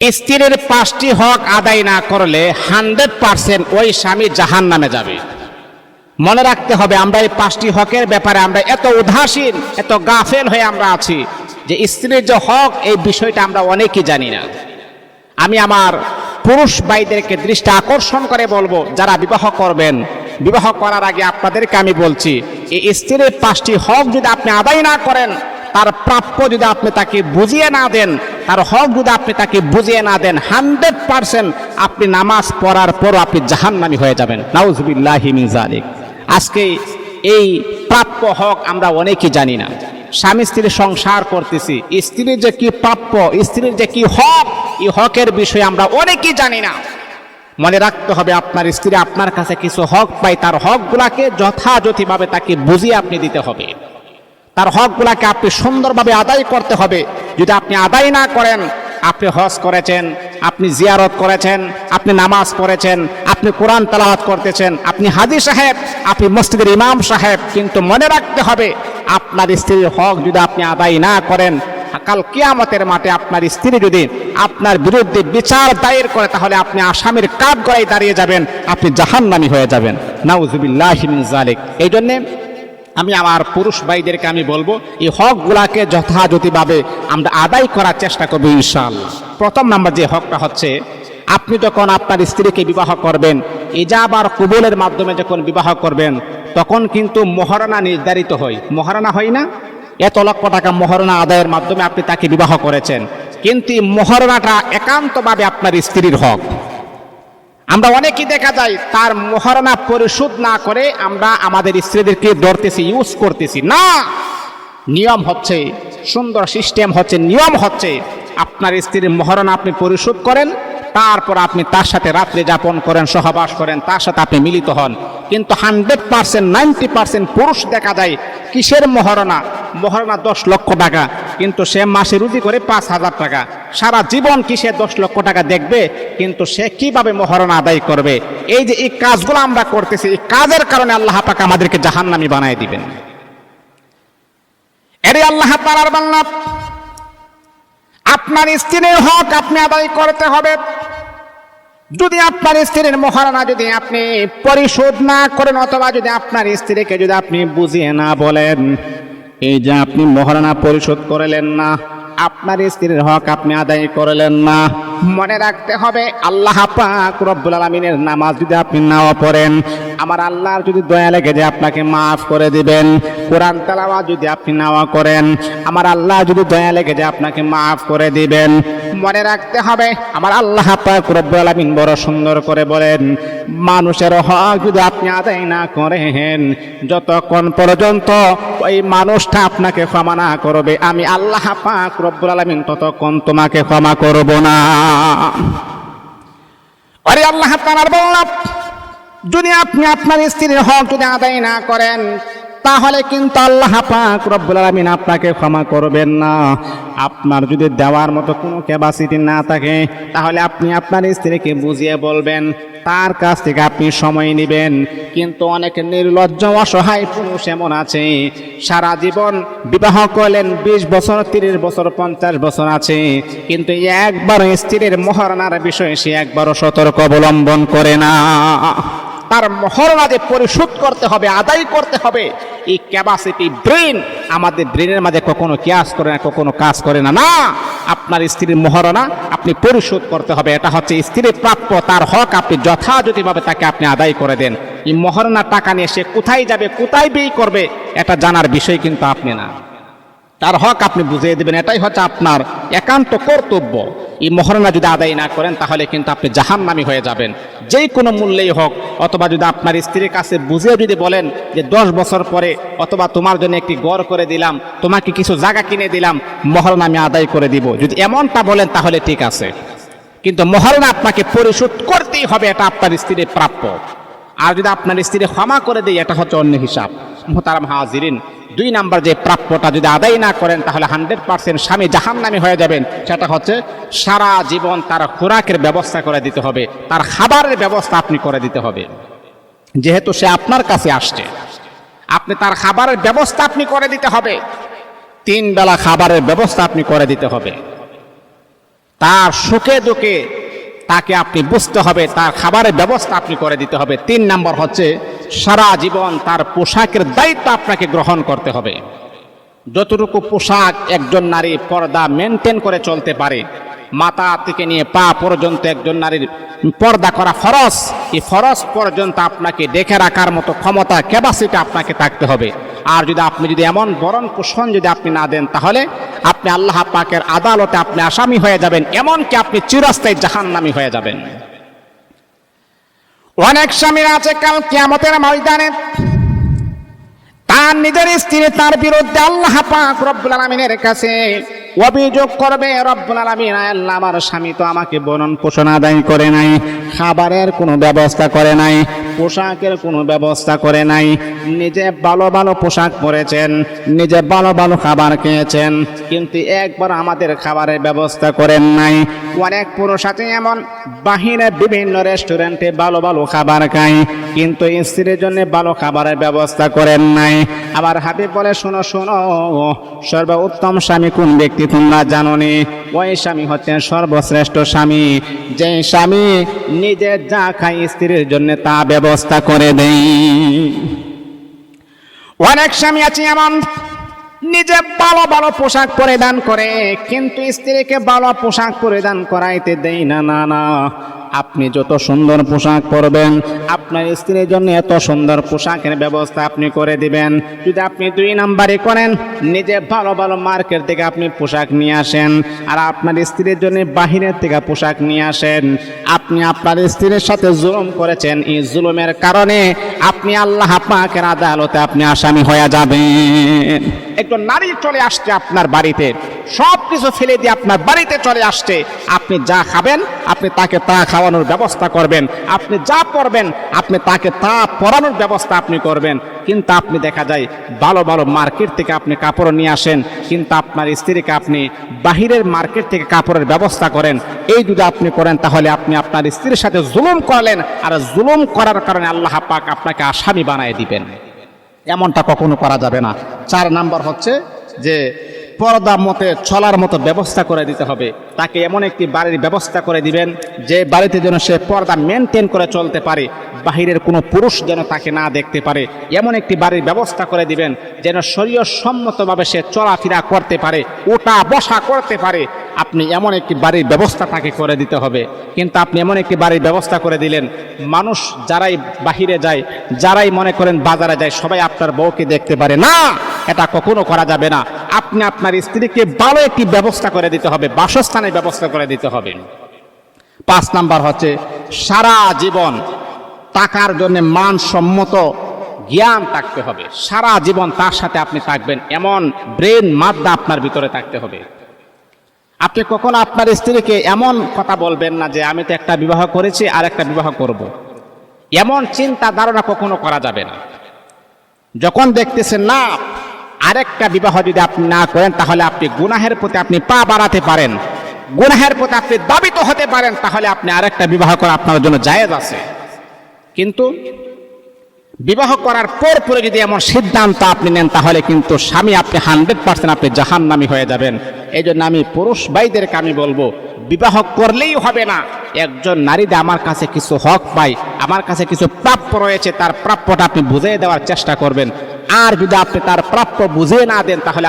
স্ত্রীর পাঁচটি হক আদায় না করলে হান্ড্রেড পার্সেন্ট ওই স্বামী জাহান নামে যাবে। মনে রাখতে হবে, আমরা এই পাঁচটি হকের ব্যাপারে আমরা এত উদাসীন, এত গাফেল হয়ে আমরা আছি যে স্ত্রীর যে হক, এই বিষয়টা আমরা অনেকেই জানি না। আমি আমার পুরুষ ভাইদেরকে দৃষ্টি আকর্ষণ করে বলব, যারা বিবাহ করবেন, বিবাহ করার আগে আপনাদেরকে আমি বলছি, এই স্ত্রীর পাঁচটি হক যদি আপনি আদায় না করেন, তার প্রাপ্য যদি আপনি তাকে বুঝিয়ে না দেন তার হক যদি আপনি তাকে বুঝিয়ে না দেন, হান্ড্রেড পার্সেন্ট আপনি নামাজ পড়ার পরও আপনি জাহান্নামি হয়ে যাবেন। আজকে এই প্রাপ্য হক আমরা অনেকেই জানি না। স্বামী স্ত্রীর সংসার করতেছি, স্ত্রীর যে কি প্রাপ্য, স্ত্রীর যে কি হক, এই হকের বিষয়ে আমরা অনেকেই জানি না। মনে রাখতে হবে, আপনার স্ত্রী আপনার কাছে কিছু হক পাই তার হকগুলাকে যথাযথভাবে তাকে বুঝিয়ে আপনি দিতে হবে। তার হকগুলাকে আপনি সুন্দরভাবে আদায় করতে হবে। যদি আপনি আদায় না করেন, আপনি হজ করেছেন, আপনি জিয়ারত করেছেন, আপনি নামাজ পড়েছেন, আপনি কোরআন তালাওয়াত করতেছেন, আপনি হাজি সাহেব, আপনি মসজিদের ইমাম সাহেব, কিন্তু মনে রাখতে হবে, আপনার স্ত্রীর হক যদি আপনি আদায় না করেন, কাল কিয়ামতের মাঠে আপনার স্ত্রী যদি আপনার বিরুদ্ধে বিচার দায়ের করে, তাহলে আপনি আসামির কাঠ গড়াই দাঁড়িয়ে যাবেন, আপনি জাহান্নামি হয়ে যাবেন। নাউজুবিল্লাহ জালিক এই জন্যে আমি আমার পুরুষ ভাইদেরকে আমি বলব, এই হকগুলাকে যথাযথভাবে আমরা আদায় করার চেষ্টা করব ইনশাআল্লাহ। প্রথম নাম্বার যে হকটা হচ্ছে, আপনি যখন আপনার স্ত্রীকে বিবাহ করবেন ইজাব আর কবুলের মাধ্যমে যখন বিবাহ করবেন, তখন কিন্তু মহারণা নির্ধারিত হয়। মহারণা হয় না? এত লক্ষ টাকা মহারণা আদায়ের মাধ্যমে আপনি তাকে বিবাহ করেছেন। কিন্তু মহারণাটা একান্তভাবে আপনার স্ত্রীর হক। আমরা অনেকেই দেখা যায় তার মহারণা পরিশোধ না করে আমরা আমাদের স্ত্রীদেরকে ধরতেছি ইউজ করতেছি। না! নিয়ম হচ্ছে, সুন্দর সিস্টেম হচ্ছে, নিয়ম হচ্ছে, আপনার স্ত্রীর মহারণা আপনি পরিশোধ করেন তারপর আপনি তার সাথে রাত্রি যাপন করেন, সহবাস করেন, তার সাথে আপনি মিলিত হন। কিন্তু হান্ড্রেড পার্সেন্ট, নাইনটি পার্সেন্ট পুরুষ দেখা যায় কিসের মহারণা? মহারণা দশ লক্ষ টাকা। কিন্তু সে মাসে রুজি করে পাঁচ হাজার টাকা। সারা জীবন কি সে দশ লক্ষ টাকা দেখবে? কিন্তু সে কীভাবে মহারণা আদায় করবে? এই যে এই কাজগুলো আমরা করতেছি, এই কাজের কারণে আল্লাহ পাক আমাদেরকে জাহান্নামি বানায় দিবেন। এরে আল্লাহ তালার বাংলা আপনার স্ত্রীর হক আপনি আদায় করতে হবে। যদি আপনার স্ত্রীর মহারানা যদি আপনি পরিশোধ না করেন, অথবা যদি আপনার স্ত্রীকে যদি আপনি বুঝিয়ে না বলেন, এই যে আপনি মহারণা পরিশোধ করলেন না, আপনার স্ত্রীর হক আপনি আদায় করলেন না মনে রাখতে হবে, আল্লাহ পাক রব্বুল আলমিনের নামাজ যদি আপনি নাও পড়েন, আমার আল্লাহর যদি দয়া লেগে যে আপনাকে মাফ করে দিবেন। কোরআন তালাওয়া যদি আপনি নাওয়া করেন, আমার আল্লাহ যদি দয়া লেগে যে আপনাকে মাফ করে দিবেন। মনে রাখতে হবে, আমার আল্লাহ পাক রব্বুল আলামিন বড় সুন্দর করে বলেন, মানুষের হক যদি আপনি আদায় না করেন, যতক্ষণ পর্যন্ত ওই মানুষটা আপনাকে ক্ষমা না করবে, আমি আল্লাহ পাক রব্বুল আলামিন ততক্ষণ তোমাকে ক্ষমা করব না। আরে আল্লাহ তাআলার বললাম যদি আপনি আপনার স্ত্রীর হক যদি আদায় না করেন, তাহলে কিন্তু আল্লাহ পাক রব্বুল আলমিন আপনাকে ক্ষমা করবেন না। আপনার যদি দেওয়ার মতো কোনো ক্যাপাসিটি না থাকে, তাহলে আপনি আপনার স্ত্রীকে বুঝিয়ে বলবেন তার কাছ থেকে আপনি সময় নেবেন। কিন্তু অনেক নির্লজ্জ, অসহায় পুরুষ এমন আছে। সারা জীবন বিবাহ করলেন বিশ বছর, তিরিশ বছর, পঞ্চাশ বছর আছে। কিন্তু একবার স্ত্রীর মহারণার বিষয়ে সে একবারও সতর্ক অবলম্বন করে না। তার মহরণা যে পরিশোধ করতে হবে, আদায় করতে হবে, এই ক্যাপাসিটি ব্রেন আমাদের ব্রেনের মাঝে কখনো ক্যাশ করে না, কখনো কাজ করে না। না! আপনার স্ত্রীর মহরণা আপনি পরিশোধ করতে হবে। এটা হচ্ছে স্ত্রীর প্রাপ্য, তার হক আপনি যথাযথভাবে তাকে আপনি আদায় করে দেন। এই মহারণার টাকা নিয়ে সে কোথায় যাবে, কোথায় ব্যয় করবে, এটা জানার বিষয় কিন্তু আপনি না। তার হক আপনি বুঝিয়ে দেবেন, এটাই হচ্ছে আপনার একান্ত কর্তব্য। এই মহারণা যদি আদায় না করেন, তাহলে কিন্তু আপনি জাহান্নামি হয়ে যাবেন। যেই কোনো মূল্যেই হোক, অথবা যদি আপনার স্ত্রীর কাছে বুঝিয়ে যদি বলেন যে দশ বছর পরে অথবা তোমার জন্য একটি গড় করে দিলাম, তোমাকে কিছু জায়গা কিনে দিলাম মহারণা আমি আদায় করে দিব। যদি এমনটা বলেন, তাহলে ঠিক আছে। কিন্তু মহারণা আপনাকে পরিশোধ করতেই হবে, এটা আপনার স্ত্রীর প্রাপ্য। আর যদি আপনার স্ত্রী ক্ষমা করে দেয়, এটা হচ্ছে অন্য হিসাব। মোহতারাম হাজিরিন, দুই নাম্বার যে প্রাপ্যটা যদি আদায় না করেন, তাহলে হান্ড্রেড পার্সেন্ট স্বামী জাহান্নামী হয়ে যাবেন। সেটা হচ্ছে সারা জীবন তার খোরাকের ব্যবস্থা করে দিতে হবে, তার খাবারের ব্যবস্থা আপনি করে দিতে হবে। যেহেতু সে আপনার কাছে আসছে, আপনি তার খাবারের ব্যবস্থা আপনি করে দিতে হবে। তিন বেলা খাবারের ব্যবস্থা আপনি করে দিতে হবে। তার সুখে দুঃখে তাকে আপনি বুঝতে হবে, তার খাবারের ব্যবস্থা আপনি করে দিতে হবে। তিন নম্বর হচ্ছে সারা জীবন তার পোশাকের দায়িত্ব আপনাকে গ্রহণ করতে হবে। যতটুকু পোশাক একজন নারী পর্দা মেনটেন করে চলতে পারে, মাথা থেকে নিয়ে পা পর্যন্ত একজন নারীর পর্দা করা ফরজ, এই ফরজ পর্যন্ত আপনাকে দেখে রাখার মতো ক্ষমতা ক্যাপাসিটি আপনাকে থাকতে হবে। আর যদি আপনি যদি এমন বরণ পোষণ যদি আপনি না দেন, তাহলে আপনি আল্লাহ পাকের আদালতে আপনি আসামি হয়ে যাবেন, এমনকি আপনি চিরস্থায়ী জাহান্নামী হয়ে যাবেন। অনেক স্বামীরা আছে, কাল কিয়ামতের ময়দানে তার নিজের স্ত্রী তার বিরুদ্ধে আল্লাহ পাক রব্বুল আলমিনের কাছে অভিযোগ করবে, রব্বুল আলমিন আল্লাহ, আমার স্বামী তো আমাকে বনন পোষণ আদায় করে নাই। খাবারের কোনো ব্যবস্থা করে নাই, পোশাকের কোনো ব্যবস্থা করে নাই। নিজে ভালো ভালো পোশাক পরেছেন, নিজে ভালো ভালো খাবার খেয়েছেন, কিন্তু একবার আমাদের খাবারের ব্যবস্থা করেন নাই। অনেক পুরুষ আছে এমন, বাহিরে বিভিন্ন রেস্টুরেন্টে ভালো ভালো খাবার খায়, কিন্তু স্ত্রীর জন্য ভালো খাবারের ব্যবস্থা করেন নাই। আবার হাবিব বলে, শোনো শোনো সর্ব উত্তম স্বামী কোন ব্যক্তি তোমরা জানো নি? ওই স্বামী হচ্ছেন সর্বশ্রেষ্ঠ স্বামী। যে স্বামী নিজে যা খাই স্ত্রীর জন্য তা ব্যবস্থা করে দেই। অনেক স্বামী আছে এমন, নিজে ভালো ভালো পোশাক পরিধান করে, কিন্তু স্ত্রীকে ভালো পোশাক পরিধান করাইতে দেই না না না। আপনি যত সুন্দর পোশাক পরবেন, আপনার স্ত্রীর জন্য এত সুন্দর পোশাকের ব্যবস্থা আপনি করে দিবেন। যদি আপনি দুই নাম্বারে করেন, নিজে ভালো ভালো মার্কেট থেকে আপনি পোশাক নিয়ে আসেন, আর আপনার স্ত্রীর জন্য বাহিরের থেকে পোশাক নিয়ে আসেন। আপনি আপনার স্ত্রীর সাথে জুলুম করেছেন, এই জুলুমের কারণে আপনি আল্লাহ পাকের আদালতে আপনি আসামি হয়ে যাবেন। একজন নারী চলে আসছে আপনার বাড়িতে। সব কিছু ফেলে দিয়ে আপনার বাড়িতে চলে আসছে। আপনি যা খাবেন, আপনি তাকে তা খাওয়ানোর ব্যবস্থা করবেন। আপনি যা পরবেন আপনি তাকে তা পরানোর ব্যবস্থা আপনি করবেন। কিন্তু আপনি দেখা যায়, ভালো ভালো মার্কেট থেকে আপনি কাপড় নিয়ে আসেন। কিন্তু আপনার স্ত্রীকে আপনি বাহিরের মার্কেট থেকে কাপড়ের ব্যবস্থা করেন। এই যদি আপনি করেন, তাহলে আপনি আপনার স্ত্রীর সাথে জুলুম করলেন। আর জুলুম করার কারণে আল্লাহ পাক আপনাকে আসামি বানায় দিবেন। এমনটা কখনো করা যাবে না। চার নাম্বার হচ্ছে যে পর্দা মতে চলার মতো ব্যবস্থা করে দিতে হবে। তাকে এমন একটি বাড়ির ব্যবস্থা করে দিবেন, যে বাড়িতে যেন সে পর্দা মেনটেন করে চলতে পারে, বাহিরের কোনো পুরুষ যেন তাকে না দেখতে পারে। এমন একটি বাড়ির ব্যবস্থা করে দিবেন, যেন শরীর সম্মতভাবে সে চলাফেরা করতে পারে ওটা বসা করতে পারে। আপনি এমন একটি বাড়ির ব্যবস্থা তাকে করে দিতে হবে। কিন্তু আপনি এমন একটি বাড়ির ব্যবস্থা করে দিলেন, মানুষ যারাই বাহিরে যায়, যারাই মনে করেন বাজারে যায়, সবাই আপনার বউকে দেখতে পারে। না! এটা কখনো করা যাবে না। আপনি আপনার স্ত্রীকে ভালো একটি ব্যবস্থা করে দিতে হবে, বাসস্থানের ব্যবস্থা করে দিতে হবে। পাঁচ নাম্বার হচ্ছে, সারা জীবন টাকার জন্য মানসম্মত জ্ঞান থাকতে হবে। সারা জীবন তার সাথে আপনি থাকবেন, এমন ব্রেন মাদ্দা আপনার ভিতরে থাকতে হবে। আপনি কখনো আপনার স্ত্রীকে এমন কথা বলবেন না যে, আমি তো একটা বিবাহ করেছি আর একটা বিবাহ করব। এমন চিন্তা ধারণা কখনো করা যাবে না। যখন দেখতেছেন, না আরেকটা বিবাহ যদি আপনি না করেন, তাহলে আপনি গুনাহের প্রতি আপনি পা বাড়াতে পারেন। গুনাহের প্রতি আপনি দাবিত হতে পারেন, তাহলে আপনি আরেকটা বিবাহ করা আপনার জন্য জায়েজ আছে। কিন্তু বিবাহ করার পর পরে যদি এমন সিদ্ধান্ত আপনি নেন, তাহলে কিন্তু স্বামী আপনি হান্ড্রেড পার্সেন্ট আপনি জাহান্নামি হয়ে যাবেন। এই জন্য আমি পুরুষ ভাইদেরকে আমি বলব, বিবাহ করলেই হবে না। একজন নারীতে আমার কাছে কিছু হক পাই, আমার কাছে কিছু প্রাপ্য রয়েছে, তার প্রাপ্যটা আপনি বুঝিয়ে দেওয়ার চেষ্টা করবেন। আর যদি আপনি তার প্রাপ্য বুঝিয়ে না দেন তাহলে